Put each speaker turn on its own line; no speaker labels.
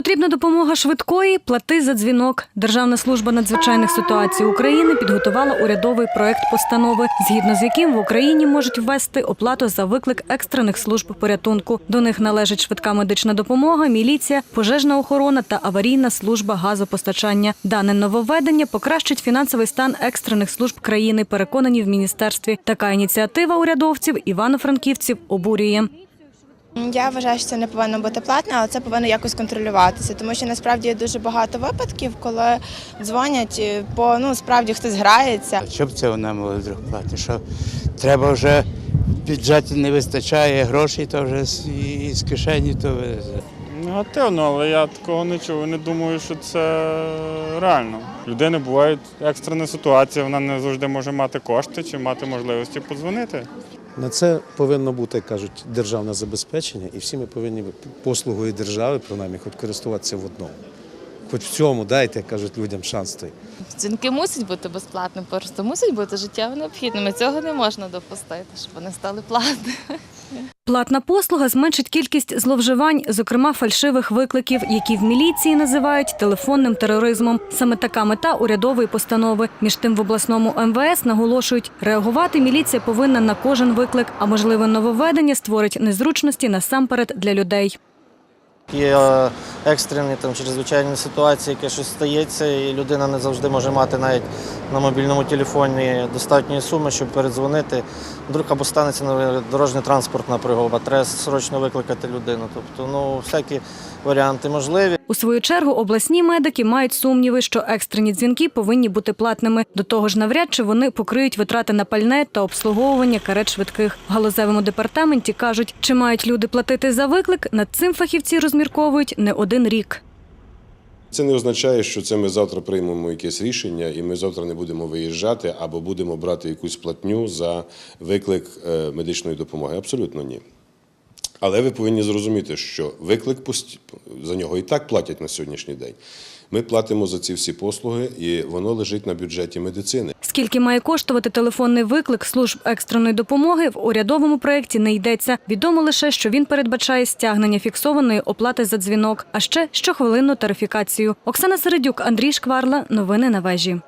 Потрібна допомога швидкої. Плати за дзвінок. Державна служба надзвичайних ситуацій України підготувала урядовий проект постанови, згідно з яким в Україні можуть ввести оплату за виклик екстрених служб порятунку. До них належить швидка медична допомога, міліція, пожежна охорона та аварійна служба газопостачання. Дане нововведення покращить фінансовий стан екстрених служб країни. Переконані в міністерстві. Така ініціатива урядовців івано-франківців обурює.
Я вважаю, що це не повинно бути платне, але це повинно якось контролюватися, тому що насправді є дуже багато випадків, коли дзвонять, е, по ну справді хтось грається.
Що б це вона могла вдруг платити? Що треба вже в бюджеті не вистачає грошей, то вже з, з кишені то везе.
Негативно, але я такого не чув. Не думаю, що це реально. У людини бувають екстрені ситуації, вона не завжди може мати кошти чи мати можливості подзвонити.
На це повинно бути, як кажуть, державне забезпечення, і всі ми повинні послугою держави, принаймні, хоч користуватися в одному. Хоч в цьому дайте, як кажуть, людям шанс той.
Дзвінки мусять бути безплатними, просто мусять бути життєво необхідними. Цього не можна допустити, щоб вони стали платними.
Платна послуга зменшить кількість зловживань, зокрема фальшивих викликів, які в міліції називають телефонним тероризмом. Саме така мета урядової постанови. Між тим в обласному МВС наголошують, реагувати міліція повинна на кожен виклик, а можливе нововведення створить незручності насамперед для людей.
Є е, екстрені там чрезвичайні ситуації, яке щось стається, і людина не завжди може мати навіть на мобільному телефоні достатньої суми, щоб передзвонити. Вдруг або станеться наприклад, дорожньо транспортна пригоба, треба срочно викликати людину. Тобто, ну всякі варіанти можливі.
У свою чергу обласні медики мають сумніви, що екстрені дзвінки повинні бути платними. До того ж, навряд чи вони покриють витрати на пальне та обслуговування карет швидких. В галузевому департаменті кажуть, чи мають люди платити за виклик. Над цим фахівці розмірковують не один рік.
Це не означає, що це ми завтра приймемо якесь рішення, і ми завтра не будемо виїжджати або будемо брати якусь платню за виклик е, медичної допомоги. Абсолютно ні. Але ви повинні зрозуміти, що виклик за нього і так платять на сьогоднішній день. Ми платимо за ці всі послуги, і воно лежить на бюджеті медицини.
Скільки має коштувати телефонний виклик служб екстреної допомоги в урядовому проєкті не йдеться. Відомо лише, що він передбачає стягнення фіксованої оплати за дзвінок, а ще щохвилинну тарифікацію. Оксана Середюк, Андрій Шкварла. Новини на вежі.